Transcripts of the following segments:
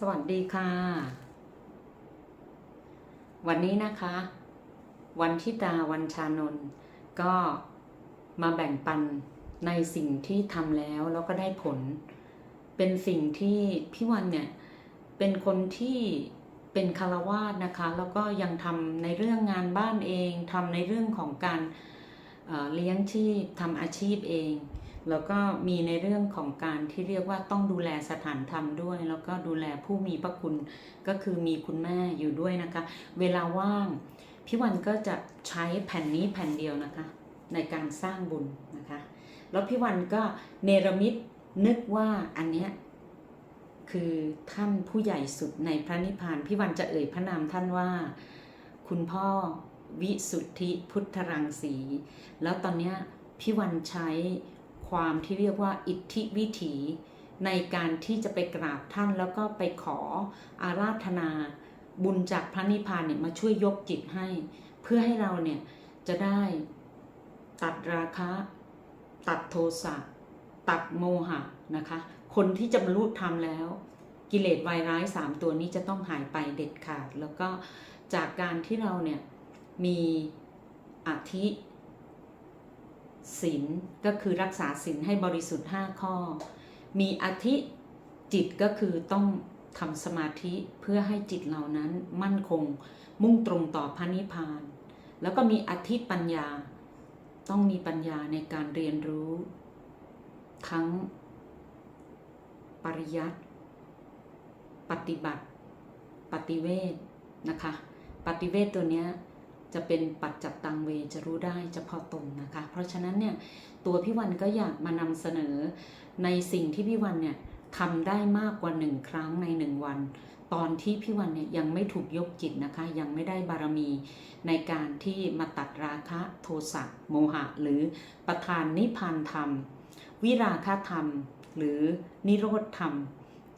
สวัสดีค่ะ วันนี้นะคะ วันทิตาวันชานนท์ก็มาแบ่งปันในสิ่งที่ทำแล้วแล้วก็ได้ผล เป็นสิ่งที่พี่วันเนี่ย เป็นคนที่เป็นคารวาสนะคะ แล้วก็ยังทำในเรื่องงานบ้านเองทำในเรื่องของการเเลี้ยงชีพทำอาชีพเอง แล้วก็มีในเรื่องของการที่เรียกว่าต้องดูแลสถานธรรมด้วย แล้วก็ดูแลผู้มีพระคุณก็คือมีคุณแม่อยู่ด้วยนะคะ เวลาว่างพี่วันก็จะใช้แผ่นนี้แผ่นเดียวนะคะ ในการสร้างบุญนะคะ แล้วพี่วันก็เนรมิตนึกว่าอันเนี้ยคือท่านผู้ใหญ่สุดในพระนิพพานพี่วันจะเอ่ยพระนามท่านว่า คุณพ่อวิสุทธิพุทธรังสี แล้วตอนเนี้ยพี่วันใช้ ความที่เรียกว่าอิทธิวิถี ในการที่จะไปกราบท่านแล้วก็ไปขออาราธนาบุญจากพระนิพพานเนี่ยมาช่วยยกจิตให้ เพื่อให้เราเนี่ยจะได้ตัดราคะ ตัดโทสะตัดโมหะนะคะ คนที่จะบรรลุธรรมแล้ว กิเลสวายร้ายสามตัวนี้จะต้องหายไปเด็ดขาด แล้วก็จากการที่เราเนี่ยมีอธิ ศีลก็คือรักษาศีลให้บริสุทธิ์ 5 ข้อ มีอธิจิตก็คือต้องทำสมาธิเพื่อให้จิตเหล่านั้นมั่นคง มุ่งตรงต่อพระนิพพาน แล้วก็มีอธิปัญญา ต้องมีปัญญาในการเรียนรู้ ทั้ง ปริยัติปฏิบัติ ปฏิเวทนะคะ ปฏิเวทตัวเนี้ย จะเป็นปัจจัตตังเวจะรู้ได้เฉพาะตนนะคะ เพราะฉะนั้นเนี่ยตัวพี่วันก็อยากมานำเสนอในสิ่งที่พี่วันเนี่ยทำได้มากกว่าหนึ่งครั้งในหนึ่งวัน ตอนที่พี่วันเนี่ยยังไม่ถูกยกจิตนะคะ ยังไม่ได้บารมีในการที่มาตัดราคะโทสะโมหะ หรือประทานนิพพานธรรม วิราคะธรรม หรือนิโรธธรรม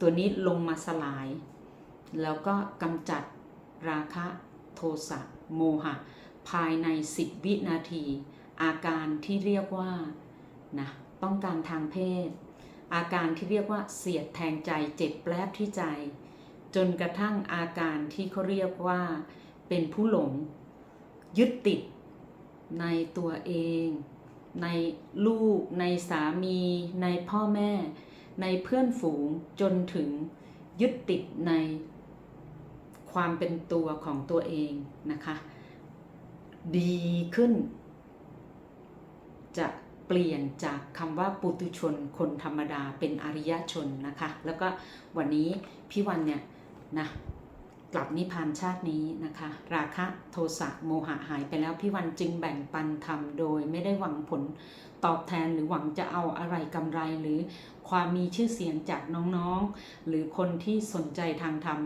ตัวนี้ลงมาสลาย แล้วก็กำจัดราคะโทสะ โมหะ ภายใน 10 วินาที อาการที่เรียกว่านะต้องการทางเพศ อาการที่เรียกว่าเสียดแทงใจเจ็บแปลบที่ใจ จนกระทั่งอาการที่เขาเรียกว่าเป็นผู้หลง ยึดติดในตัวเอง ในลูก ในสามี ในพ่อแม่ ในเพื่อนฝูงจนถึงยึดติดใน ความเป็นตัวของตัวเองนะคะ ดีขึ้น จะเปลี่ยนจากคำว่าปุตุชนคนธรรมดาเป็นอริยชนนะคะ แล้วก็วันนี้พี่วันเนี่ยนะ กลับนิพพานชาตินี้นะคะ ราคะโทสะโมหะหายไปแล้วพี่วันจึงแบ่งปันธรรมโดยไม่ได้หวังผลตอบแทนหรือหวังจะเอาอะไรกำไรหรือความมีชื่อเสียงจากน้องๆ หรือคนที่สนใจทางธรรม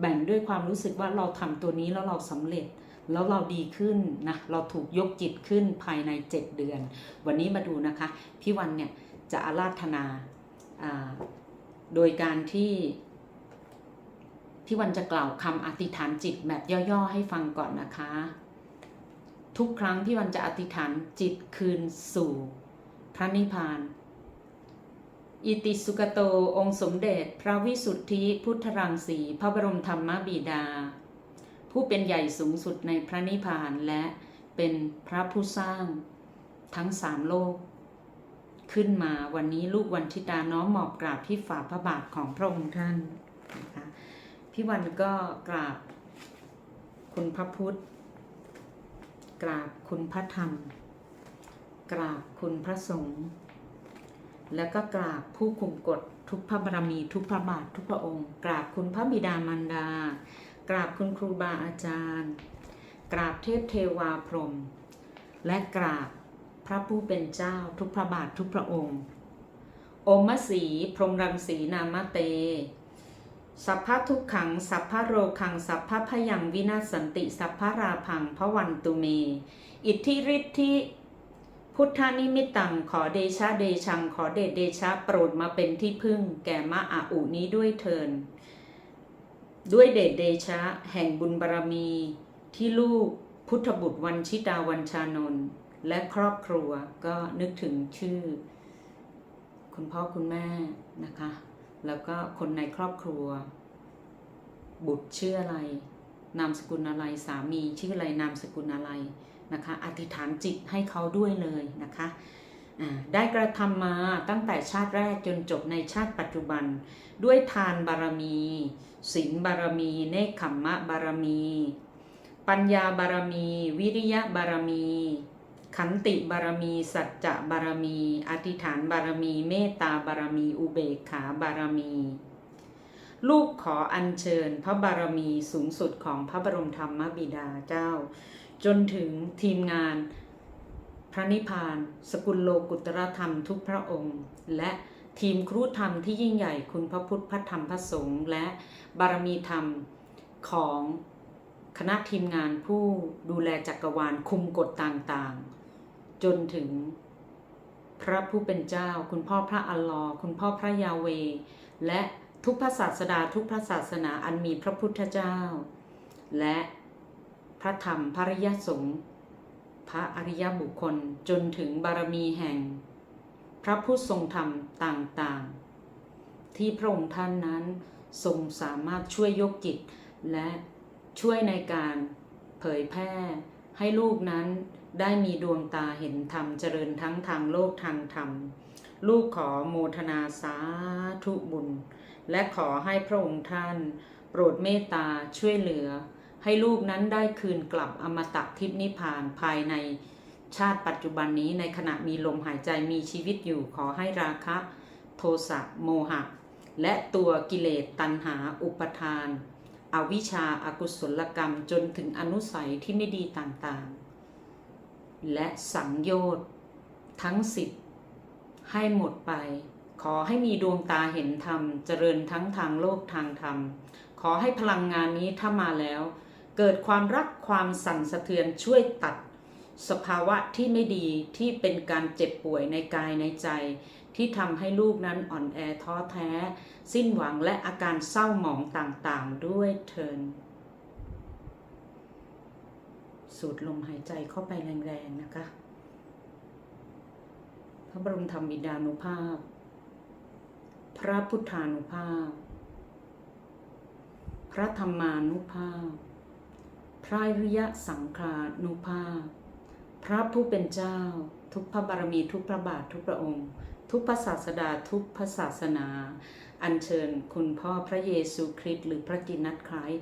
แบ่งด้วยความรู้สึกว่าเราทำตัวนี้แล้วเราสำเร็จแล้วเราดีขึ้นนะเราถูกยกจิตขึ้นภายใน 7 เดือน วันนี้มาดูนะคะพี่วันเนี่ยจะอาราธนาโดยการที่ พี่วันจะกล่าวคำอธิษฐานจิตแบบย่อๆให้ฟังก่อนนะคะ ทุกครั้งพี่วันจะอธิษฐานจิตคืนสู่ พระนิพพาน อิติสุกโตองค์สมเด็จ พระวิสุทธิพุทธรังสีพระบรมธรรมบิดา ผู้เป็นใหญ่สูงสุดในพระนิพพานและเป็นพระผู้สร้างทั้งสามโลก ขึ้นมาวันนี้ลูกวันทิตาน้อมหมอบกราบที่ฝ่าพระบาทของพระองค์ท่านนะคะ พี่วันก็กราบ คุณพระพุทธ กราบคุณพระธรรม กราบคุณพระสงฆ์แล้วก็กราบผู้คุมกฎทุกพระบารมีทุกพระบาททุกพระองค์ กราบคุณพระบิดามารดา กราบคุณครูบาอาจารย์ กราบเทพเทวาพรหมและกราบพระผู้เป็นเจ้าทุกพระบาททุกพระองค์ อมสีพรหมรังสีนามเต สัพพะทุกขัง สัพพะโรคัง สัพพะพยังวินาศสันติ สัพพะราพังพระวันตุเม อิทธิฤทธิพุทธานิมิตตัง ขอเดชะเดชัง ขอเดชเดชะโปรดมาเป็นที่พึ่ง แก่มะอาอุนี้ด้วยเทิน ด้วยเดชเดชะ แห่งบุญบารมี ที่ลูกพุทธบุตรวันชิตาวันชานนท์และครอบครัวก็นึกถึงชื่อ คุณพ่อคุณแม่นะคะ แล้วก็คนในครอบครัว บุตรชื่ออะไร นามสกุลอะไรสามีชื่ออะไรนามสกุลอะไรนะคะอธิษฐานจิตให้เขาด้วยเลยนะคะได้กระทำมาตั้งแต่ชาติแรกจนจบในชาติปัจจุบัน ด้วยทานบารมีศีลบารมี เนคขมมะบารมี ปัญญาบารมี วิริยะบารมี ขันติบารมี สัจจะบารมี อธิษฐานบารมี เมตตาบารมี อุเบกขาบารมี ลูกขออัญเชิญพระบารมีสูงสุดของพระบรมธรรมบิดาเจ้า จนถึงทีมงานพระนิพพาน สกุลโลกุตรธรรมทุกพระองค์ และทีมครูธรรมที่ยิ่งใหญ่คุณพระพุทธพระธรรมพระสงฆ์และบารมีธรรมของคณะทีมงานผู้ดูแลจักรวาลคุมกฎต่างๆ จนถึงพระผู้เป็นเจ้า คุณพ่อพระอัลลอฮ์คุณพ่อพระยาเว และทุกพระศาสดาทุกพระศาสนาอันมีพระพุทธเจ้า และพระธรรมพระริยสงฆ์พระอริยบุคคลจนถึงบารมีแห่ง พระผู้ทรงธรรมต่างๆ ที่พระองค์ท่านนั้นทรงสามารถช่วยยกจิต และช่วยในการเผยแพร่ ให้ลูกนั้นได้มีดวงตาเห็นธรรมเจริญทั้งทางโลกทางธรรม ลูกขอโมทนาสาธุบุญ และขอให้พระองค์ท่าน โปรดเมตตาช่วยเหลือ ให้ลูกนั้นได้คืนกลับอมตะทิพนิพานภายในชาติปัจจุบันนี้ในขณะมีลมหายใจมีชีวิตอยู่ขอให้ราคะ โทสะโมหะ และตัวกิเลสตัณหาอุปทาน อวิชชาอากุศลกรรมจนถึงอนุสัยที่ไม่ดีต่างๆ และสังโยชน์ทั้งสิบให้หมดไป ขอให้มีดวงตาเห็นธรรม เจริญทั้งทางโลกทางธรรม ขอให้พลังงานนี้ถ้ามาแล้ว เกิดความรักความสั่นสะเทือนช่วยตัด สภาวะที่ไม่ดีที่เป็นการเจ็บป่วยในกายในใจ ที่ทำให้ลูกนั้นอ่อนแอท้อแท้ สิ้นหวังและอาการเศร้าหมองต่างๆ ด้วยเทินสูดลมหายใจเข้าไปแรงๆนะคะ พระบรมธรรมบิดานุภาพ พระพุทธานุภาพ พระธรรมานุภาพ พระวิยะสังฆานุภาพ พระผู้เป็นเจ้า ทุกพระบารมีทุกพระบาททุกพระองค์ ทุกพระศาสดาทุกพระศาสนา อัญเชิญคุณพ่อพระเยซูคริสต์หรือพระกินัดคล้าย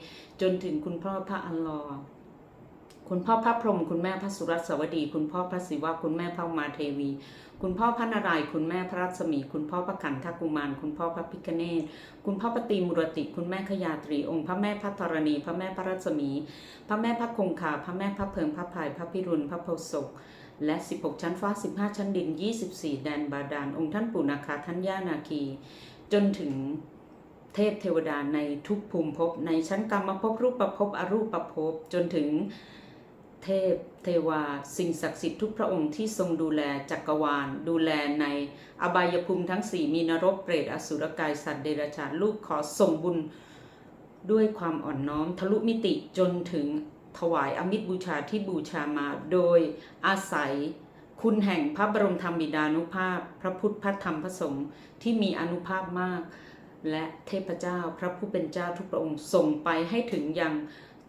จนถึงคุณพ่อพระอัลลอฮ์คุณพ่อพระพรหมคุณแม่พระสุรัสวดี คุณพ่อพระศิวะคุณแม่พระมาเทวี คุณพ่อพระนารายณ์คุณแม่พระรัศมี คุณพ่อพระขันธกุมาร คุณพ่อพระพิคเนตคุณพ่อปฏิมุรติ คุณแม่ขยาตรี องค์พระแม่พระธรณี พระแม่พระรัศมี พระแม่พระคงคาพระแม่พระเพิงพระพายพระพิรุณพระโพศก และ 16 ชั้นฟ้า 15 ชั้นดิน 24 แดนบาดาล องค์ท่านปู่นาคาท่านย่านาคี จนถึงเทพเทวดาในทุกภูมิภพ ในชั้นกรรมภพรูปประภพอรูปประภพ จนถึงเทพเทวา สิ่งศักดิ์สิทธิ์ทุกพระองค์ที่ทรงดูแลจักรวาล ดูแลในอบายภูมิทั้งสี่มีนรกเปรตอสุรกายสัตว์เดรัจฉานลูกขอส่งบุญด้วยความอ่อนน้อมทะลุมิติจนถึง ถวายอมิตรบูชาที่บูชามาโดยอาศัยคุณแห่งพระบรมธรรมบิดานุภาพ พระพุทธพระธรรมพระสงฆ์ที่มีอนุภาพมาก และเทพเจ้าพระผู้เป็นเจ้าทุกพระองค์ส่งไปให้ถึงยัง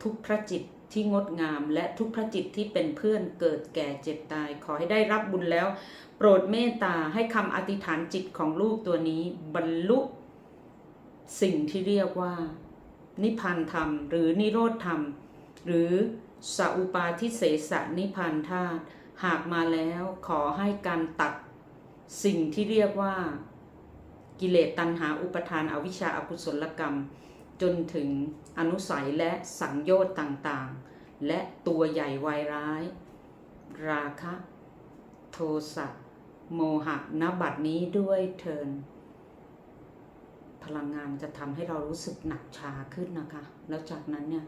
ทุกพระจิตที่งดงาม และทุกพระจิตที่เป็นเพื่อนเกิดแก่เจ็บตาย ขอให้ได้รับบุญแล้ว โปรดเมตตาให้คำอธิษฐานจิตของลูกตัวนี้บรรลุ สิ่งที่เรียกว่า นิพพานธรรม หรือนิโรธธรรม หรือสัอุปาทิเสสนิพานธาตุหากมาแล้วขอให้การตัดสิ่งที่เรียกว่า กิเลสตัณหาอุปทานอวิชชาอกุศลกรรม จนถึงอนุสัยและสังโยชน์ต่างๆ และตัวใหญ่วายร้าย ราคะ โทสะโมหะนบัดนี้ด้วยเทินพลังงานจะทำให้เรารู้สึกหนักชาขึ้นนะคะ แล้วจากนั้นเนี่ย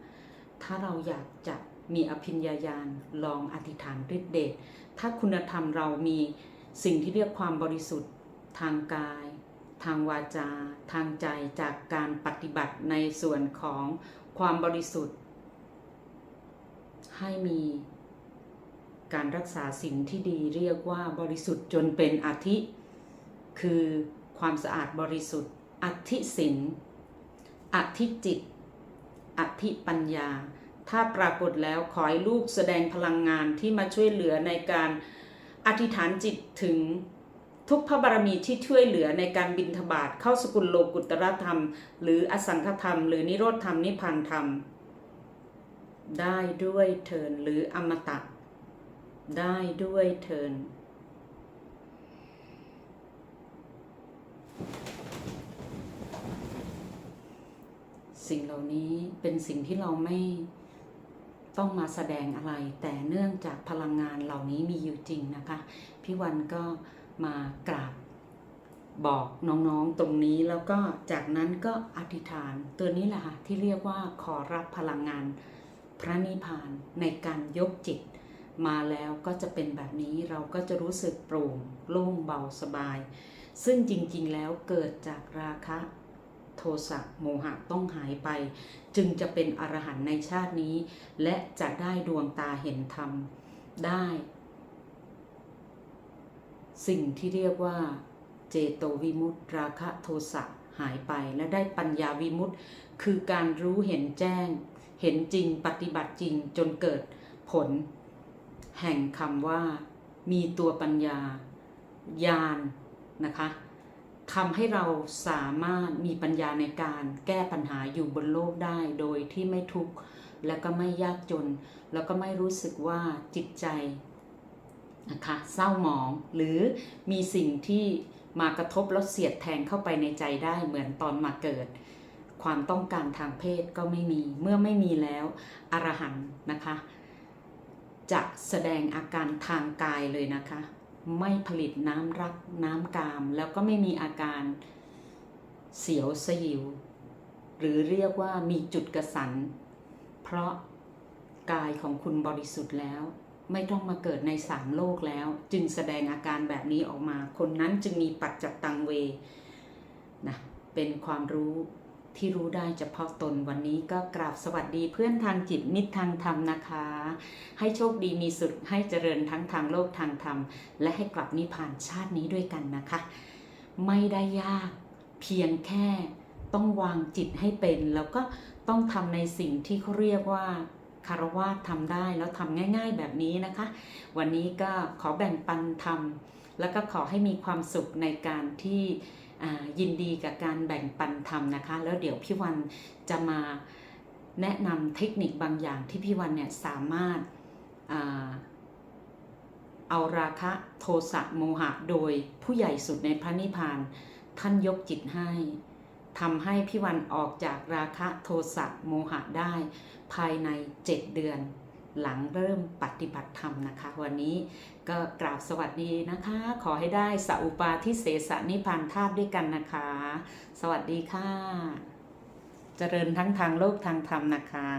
ถ้าเราอยากจะมีอภิญญาญาณลองอธิษฐานฤทธิเดชถ้าคุณธรรมเรามีสิ่งที่เรียกความบริสุทธิ์ทางกาย ทางวาจา ทางใจจากการปฏิบัติในส่วนของความบริสุทธิ์ ให้มีการรักษาสิ่งที่ดีเรียกว่าบริสุทธิ์จนเป็นอธิ คือความสะอาดบริสุทธิ์อธิศินอธิจิต อธิปัญญา ถ้าปรากฏแล้วขอให้ลูกแสดงพลังงานที่มาช่วยเหลือในการอธิษฐานจิตถึงทุกพระบารมีที่ช่วยเหลือในการบินทบาทเข้าสกุลโลกุตรธรรม หรืออสังขธรรม หรือนิโรธธรรมนิพพานธรรม ได้ด้วยเทินหรืออมตะ ได้ด้วยเทิน สิ่งเหล่านี้เป็นสิ่งที่เราไม่ต้องมาแสดงอะไร แต่เนื่องจากพลังงานเหล่านี้มีอยู่จริงนะคะ พี่วันก็มากราบบอกน้องๆตรงนี้แล้วก็จากนั้นก็อธิษฐานตัวนี้แหละค่ะที่เรียกว่าขอรับพลังงานพระนิพพานในการยกจิต มาแล้วก็จะเป็นแบบนี้เราก็จะรู้สึกโปร่งโล่งเบาสบาย ซึ่งจริงๆแล้วเกิดจากราคะ โทสะโมหะต้องหายไป จึงจะเป็นอรหันต์ในชาตินี้ และจะได้ดวงตาเห็นธรรม ได้ สิ่งที่เรียกว่าเจโตวิมุตตราคะโทสะหายไปและได้ปัญญาวิมุตติคือการรู้เห็นแจ้ง เห็นจริงปฏิบัติจริงจนเกิดผล แห่งคำว่า มีตัวปัญญาญาณนะคะ ทำให้เราสามารถมีปัญญาในการแก้ปัญหาอยู่บนโลกได้โดยที่ไม่ทุกข์และก็ไม่ยากจน แล้วก็ไม่รู้สึกว่าจิตใจนะคะเศร้าหมอง หรือมีสิ่งที่มากระทบแล้วเสียดแทงเข้าไปในใจได้เหมือนตอนมาเกิด ความต้องการทางเพศก็ไม่มีเมื่อไม่มีแล้วอรหันนะคะจะแสดงอาการทางกายเลยนะคะ ไม่ผลิตน้ำรักน้ำกาม แล้วก็ไม่มีอาการเสียวสยิว หรือเรียกว่ามีจุดกระสัน เพราะกายของคุณบริสุทธิ์แล้ว ไม่ต้องมาเกิดในสามโลกแล้ว จึงแสดงอาการแบบนี้ออกมา คนนั้นจึงมีปัจจตังเวนะเป็นความรู้ ที่รู้ได้เฉพาะตนวันนี้ก็กราบสวัสดีเพื่อนทางจิตมิตรทางธรรมนะคะ ให้โชคดีมีสุดให้เจริญทั้งทางโลกทางธรรม และให้กลับนิพพานชาตินี้ด้วยกันนะคะ ไม่ได้ยากเพียงแค่ต้องวางจิตให้เป็น แล้วก็ต้องทำในสิ่งที่เขาเรียกว่าคารวะทำได้แล้วทำง่าย ๆแบบนี้นะคะ วันนี้ก็ขอแบ่งปันทำแล้วก็ขอให้มีความสุขในการที่ ยินดีกับการแบ่งปันทำนะคะ แล้วเดี๋ยวพี่วันจะมาแนะนำเทคนิคบางอย่างที่พี่วันเนี่ยสามารถอาเอาราคะโทสะโมหะโดยผู้ใหญ่สุดในพระนิพพานท่านยกจิตให้ทำให้พี่วันออกจากราคะโทสะโมหะได้ ภายใน 7 เดือน หลังเริ่มปฏิบัติธรรมนะคะ วันนี้ก็กราบสวัสดีนะคะ ขอให้ได้สัอุปาทิเสสนิพพานธาตุด้วยกันนะคะ สวัสดีค่ะ เจริญทั้งทางโลกทางธรรมนะคะ